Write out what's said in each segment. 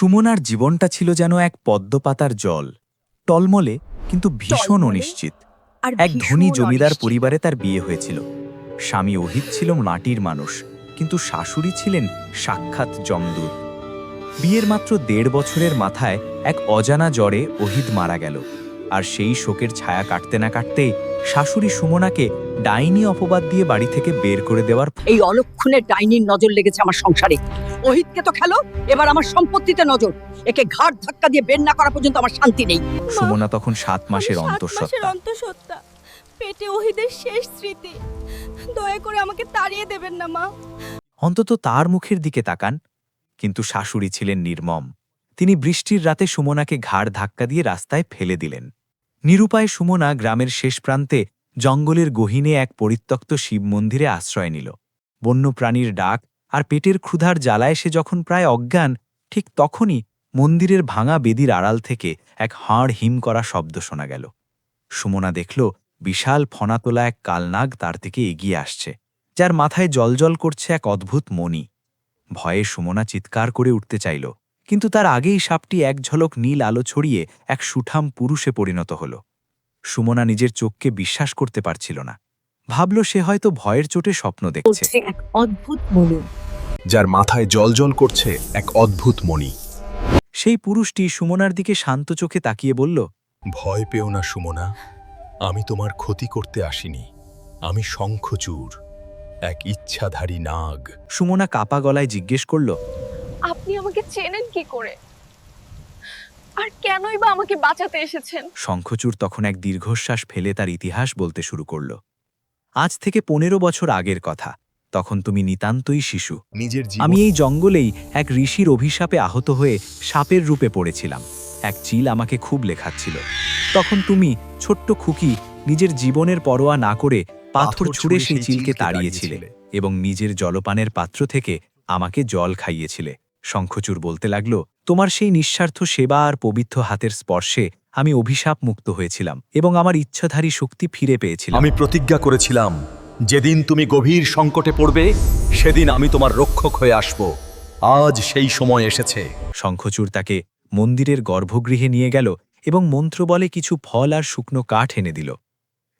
সুমনার জীবনটা ছিল যেন এক পদ্মপাতার জল। টলমলে কিন্তু ভীষণ অনিশ্চিত। এক ধনী জমিদার পরিবারে তার বিয়ে হয়েছিল। স্বামী অহিত ছিল মাটির মানুষ কিন্তু শাশুড়ি ছিলেন সাক্ষাৎ জমদূত বিয়ের মাত্র দেড় বছরের মাথায় এক অজানা জ্বরে অহিত মারা গেল। আর সেই শোকের ছায়া কাটতে না কাটতেই শাশুড়ি সুমনাকে ডাইনি অপবাদ দিয়ে বাড়ি থেকে বের করে দেওয়ার এই অলক্ষণে ডাইনির নজর লেগেছে আমার সংসারে। অহিতকে তো খেলো এবার আমার সম্পত্তিতে নজর। একে ঘাট ধাক্কা দিয়ে বের না করা পর্যন্ত আমার শান্তি নেই। সুমনা তখন সাত মাসের অন্তঃসত্ত্বা। অন্তঃসত্ত্বা। পেটে ওহিদের শেষ স্মৃতি। দয়া করে আমাকে তাড়িয়ে দেবেন না মা। অন্তত তার মুখের দিকে তাকান কিন্তু শাশুড়ি ছিলেন নির্মম। তিনি বৃষ্টির রাতে সুমনাকে ঘাড় ধাক্কা দিয়ে রাস্তায় ফেলে দিলেন। নিরুপায় সুমনা গ্রামের শেষ প্রান্তে জঙ্গলের গহিনে এক পরিত্যক্ত শিব মন্দিরে আশ্রয় নিল। বন্যপ্রাণীর ডাক আর পেটের ক্ষুধার জ্বালায় সে যখন প্রায় অজ্ঞান, ঠিক তখনই মন্দিরের ভাঙা বেদির আড়াল থেকে এক হাড় হিম করা শব্দ শোনা গেল। সুমনা দেখল, বিশাল ফনাতোলা এক কালনাগ তার থেকে এগিয়ে আসছে, যার মাথায় জলজল করছে এক অদ্ভুত মণি। ভয়ে সুমনা চিৎকার করে উঠতে চাইল, কিন্তু তার আগেই সাপটি এক ঝলক নীল আলো ছড়িয়ে এক সুঠাম পুরুষে পরিণত হল। সুমনা নিজের চোখকে বিশ্বাস করতে পারছিল না। ভাবল সে হয়তো ভয়ের চোটে স্বপ্ন দেখছে। এক অদ্ভুত মনু। যার মাথায় জলজল করছে এক অদ্ভুত মণি। সেই পুরুষটি সুমনার দিকে শান্ত চোখে তাকিয়ে বলল ভয় পেও না সুমনা আমি তোমার ক্ষতি করতে আসিনি। আমি শঙ্খচূড় এক ইচ্ছাধারী নাগ। সুমনা কাপা গলায় জিজ্ঞেস করল আপনি আমাকে চেনেন কি করে? আর কেনই বা আমাকে বাঁচাতে এসেছেন? শঙ্খচূড় তখন এক দীর্ঘশ্বাস ফেলে তার ইতিহাস বলতে শুরু করল। আজ থেকে পনেরো বছর আগের কথা তখন তুমি নিতান্তই শিশু। নিজের আমি এই জঙ্গলেই এক ঋষির অভিশাপে আহত হয়ে সাপের রূপে পড়েছিলাম। এক চিল আমাকে খুব লেখাচ্ছিল। তখন তুমি ছোট্ট খুকি নিজের জীবনের পরোয়া না করে পাথর ছুঁড়ে সেই চিলকে তাড়িয়েছিলে। এবং নিজের জলপানের পাত্র থেকে আমাকে জল খাইয়েছিলে। শঙ্খচূড় বলতে লাগল তোমার সেই নিঃস্বার্থ সেবা আর পবিত্র হাতের স্পর্শে আমি অভিশাপ মুক্ত হয়েছিলাম এবং আমার ইচ্ছাধারী শক্তি ফিরে পেয়েছিলাম। আমি প্রতিজ্ঞা করেছিলাম যেদিন তুমি গভীর সংকটে পড়বে সেদিন আমি তোমার রক্ষক হয়ে আসব। আজ সেই সময় এসেছে। শঙ্খচূড় তাকে মন্দিরের গর্ভগৃহে নিয়ে গেল এবং মন্ত্র বলে কিছু ফল আর শুকনো কাঠ এনে দিল।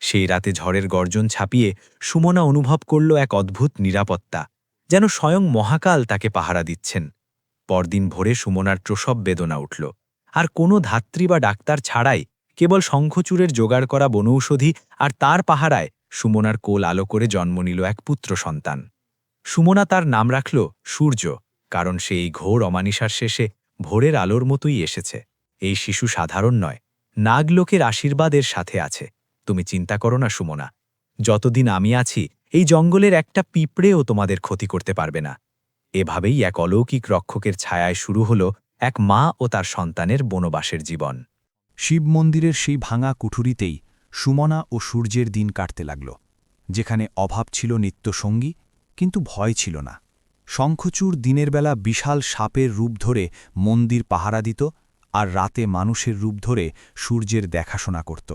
সেই রাতে ঝড়ের গর্জন ছাপিয়ে সুমনা অনুভব করল এক অদ্ভুত নিরাপত্তা যেন স্বয়ং মহাকাল তাকে পাহারা দিচ্ছেন। পরদিন ভোরে সুমনার প্রসব বেদনা উঠল। আর কোনো ধাত্রী বা ডাক্তার ছাড়াই কেবল শঙ্খচূড়ের জোগাড় করা বনৌষধি আর তার পাহারায় সুমনার কোল আলো করে জন্ম নিল এক পুত্র সন্তান। সুমনা তার নাম রাখল সূর্য, কারণ সে এই ঘোর অমানিসার শেষে ভোরের আলোর মতোই এসেছে। এই শিশু সাধারণ নয়, নাগলোকের আশীর্বাদের সাথে আছে। তুমি চিন্তা করো না, সুমনা। যতদিন আমি আছি, এই জঙ্গলের একটা পিঁপড়েও তোমাদের ক্ষতি করতে পারবে না। এভাবেই এক অলৌকিক রক্ষকের ছায়ায় শুরু হল এক মা ও তার সন্তানের বনবাসের জীবন। শিব মন্দিরের সেই ভাঙা কুঠুরিতেই সুমনা ও সূর্যের দিন কাটতে লাগল, যেখানে অভাব ছিল নিত্যসঙ্গী, কিন্তু ভয় ছিল না। শঙ্খচূড় দিনের বেলা বিশাল সাপের রূপ ধরে মন্দির পাহারা দিত আর রাতে মানুষের রূপ ধরে সূর্যের দেখাশোনা করত।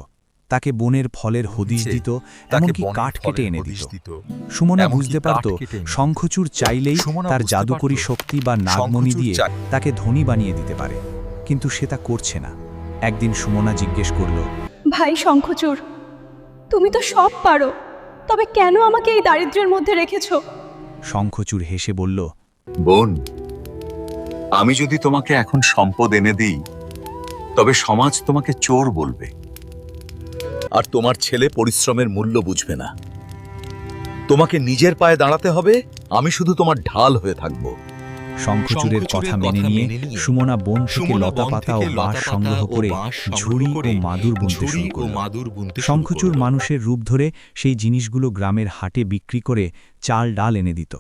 তাকে বনের ফলের হদিশ দিত এমনকি কাঠ কেটে এনে দিত। সুমনা বুঝতে পারত। শঙ্খচূড় চাইলেই তার জাদুকরী শক্তি বা নাগমণি দিয়ে তাকে ধনী বানিয়ে দিতে পারে। কিন্তু সে তা করছে না। একদিন সুমনা জিজ্ঞেস করল ভাই শঙ্খচূড় তুমি তো সব পারো তবে কেন আমাকে এই দারিদ্র্যের মধ্যে রেখেছ? শঙ্খচূড় হেসে বলল বোন আমি যদি তোমাকে এখন সম্পদ এনে দিই তবে সমাজ তোমাকে চোর বলবে। আর তোমার ছেলে পরিশ্রমের মূল্য বুঝবে না। তোমাকে নিজের পায়ে দাঁড়াতে হবে আমি শুধু তোমার ঢাল হয়ে থাকব। শঙ্খচূড়ের কথা মেনে নিয়ে সুমনা বন থেকে লতা পাতা ও বাঁশ সংগ্রহ করে ঝুড়ি ও মাদুর বুনতে শুরু করল শঙ্খচূড় মানুষের রূপ ধরে সেই জিনিসগুলো গ্রামের হাটে বিক্রি করে চাল ডাল এনে দিত।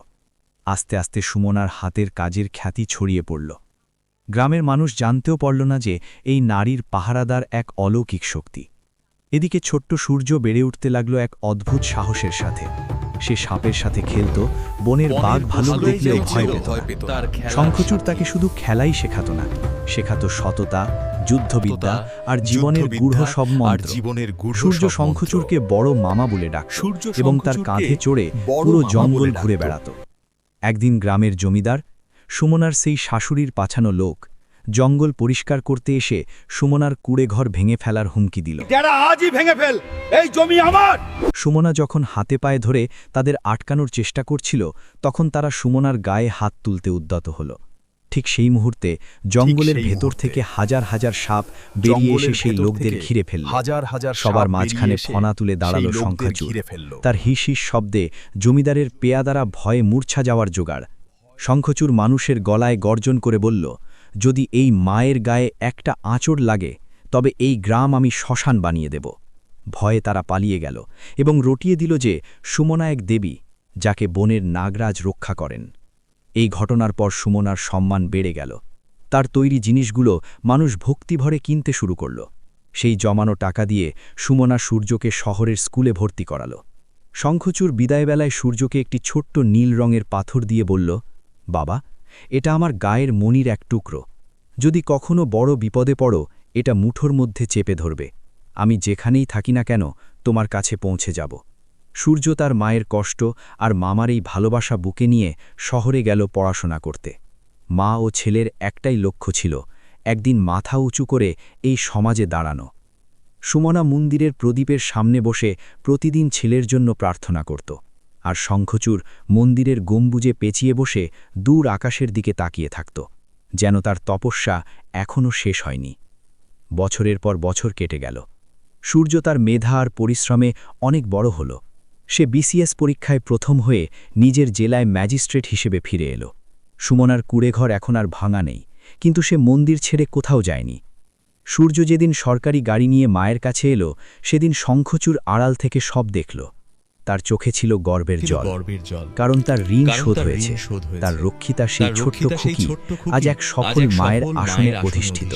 আস্তে আস্তে সুমনার হাতের কাজের খ্যাতি ছড়িয়ে পড়ল। গ্রামের মানুষ জানতেও পারল না যে এই নারীর পাহারাদার এক অলৌকিক শক্তি। এদিকে ছোট্ট সূর্য বেড়ে উঠতে লাগল এক অদ্ভুত সাহসের সাথে সে সাপের সাথে খেলত বনের বাঘ ভালুক দেখলেও ভয় পেত না। শঙ্খচূড় তাকে শুধু খেলাই শেখাত না শেখাত সততা যুদ্ধবিদ্যা আর জীবনের গূঢ় সব মন্ত্র সূর্য। শঙ্খচূড়কে বড় মামা বলে ডাক সূর্য এবং তার কাঁধে চড়ে বড় পুরো জঙ্গল ঘুরে। বেড়াত একদিন গ্রামের জমিদার সুমনার সেই শাশুড়ির পাছানো লোক জঙ্গল পরিষ্কার করতে এসে সুমনার কুড়ে ঘর ভেঙে ফেলার হুমকি দিল। আজই ভেঙে ফেল। এই জমি আমার। সুমনা যখন হাতে পায়ে ধরে তাদের আটকানোর চেষ্টা করছিল তখন তারা সুমনার গায়ে হাত তুলতে উদ্যত হল। ঠিক সেই মুহূর্তে জঙ্গলের ভেতর থেকে হাজার হাজার সাপ বেরিয়ে এসে সেই লোকদের ঘিরে ফেলল। হাজার হাজার সবার মাঝখানে ফনা তুলে দাঁড়াল ফেলল। তার হিস হিস শব্দে জমিদারের পেয়াদারা ভয়ে মূর্ছা যাওয়ার জোগাড়। শঙ্খচুর মানুষের গলায় গর্জন করে বলল যদি এই মায়ের গায়ে একটা আঁচড় লাগে, তবে এই গ্রাম আমি শ্মশান বানিয়ে দেব। ভয়ে তারা পালিয়ে গেল এবং রটিয়ে দিল যে সুমনা এক দেবী, যাকে বনের নাগরাজ রক্ষা করেন। এই ঘটনার পর সুমনার সম্মান বেড়ে গেল। তার তৈরি জিনিসগুলো মানুষ ভক্তিভরে কিনতে শুরু করল। সেই জমানো টাকা দিয়ে সুমনা সূর্যকে শহরের স্কুলে ভর্তি করাল। শঙ্খচুর বিদায়বেলায় সূর্যকে একটি ছোট্ট নীল রঙের পাথর দিয়ে বলল, বাবা এটা আমার গায়ের মনির এক টুকরো। যদি কখনো বড় বিপদে পড়ো, এটা মুঠোর মধ্যে চেপে ধরবে। আমি যেখানেই থাকি না কেন, তোমার কাছে পৌঁছে যাব। সূর্য তার মায়ের কষ্ট আর মামার এই ভালোবাসা বুকে নিয়ে শহরে গেল পড়াশোনা করতে। মা ও ছেলের একটাই লক্ষ্য ছিল, একদিন মাথা উঁচু করে এই সমাজে দাঁড়ানো। সুমনা মন্দিরের প্রদীপের সামনে বসে প্রতিদিন ছেলের জন্য প্রার্থনা করত। আর শঙ্খচূড় মন্দিরের গম্বুজে পেঁচিয়ে বসে দূর আকাশের দিকে তাকিয়ে থাকত, যেন তার তপস্যা এখনও শেষ হয়নি। বছরের পর বছর কেটে গেল। সূর্য তার মেধা আর পরিশ্রমে অনেক বড় হল। সে বিসিএস পরীক্ষায় প্রথম হয়ে নিজের জেলায় ম্যাজিস্ট্রেট হিসেবে ফিরে এলো। সুমনার কুড়েঘর এখন আর ভাঙা নেই, কিন্তু সে মন্দির ছেড়ে কোথাও যায়নি। সূর্য যেদিন সরকারি গাড়ি নিয়ে মায়ের কাছে এলো, সেদিন শঙ্খচুর আড়াল থেকে সব দেখল। তার চোখে ছিল গর্বের জল। কারণ তার ঋণ শোধ হয়েছে। তার রক্ষিতা সেই ছোট্ট খুকি আজ এক সফল মায়ের আসনে অধিষ্ঠিত।